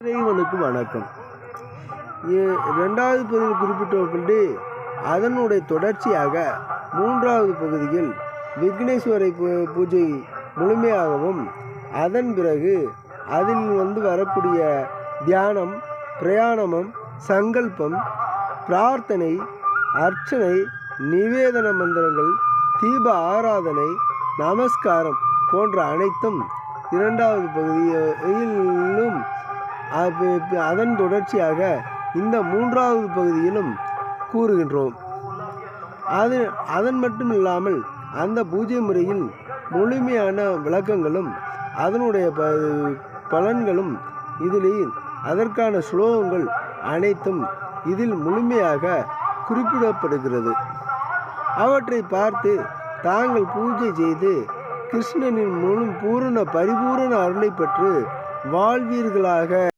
இறைவனுக்கு வணக்கம். ரெண்டாவது இரண்டாவது பகுதியில் குறிப்பிட்டவர்கள்டு அதனுடைய தொடர்ச்சியாக மூன்றாவது பகுதியில் விக்னேஸ்வரை பூ- பூஜை முழுமையாகவும் அதன் பிறகு அதில் வந்து வரக்கூடிய தியானம் பிரயாணமம் சங்கல்பம் பிரார்த்தனை அர்ச்சனை நிவேதன மந்திரங்கள் தீப ஆராதனை நமஸ்காரம் போன்ற அனைத்தும் இரண்டாவது பகுதியிலும் அதன் தொடர்ச்சியாக இந்த மூன்றாவது பகுதியிலும் கூறுகின்றோம். அது அதன் மட்டும் இல்லாமல் அந்த பூஜை முறையில் முழுமையான விளக்கங்களும் அதனுடைய ப பலன்களும் இதிலே அதற்கான ஸ்லோகங்கள் அனைத்தும் இதில் முழுமையாக குறிப்பிடப்படுகிறது. அவற்றை பார்த்து தாங்கள் பூஜை செய்து கிருஷ்ணனின் முழு பூரண பரிபூரண அருளை பெற்று வாழ்வீர்களாக.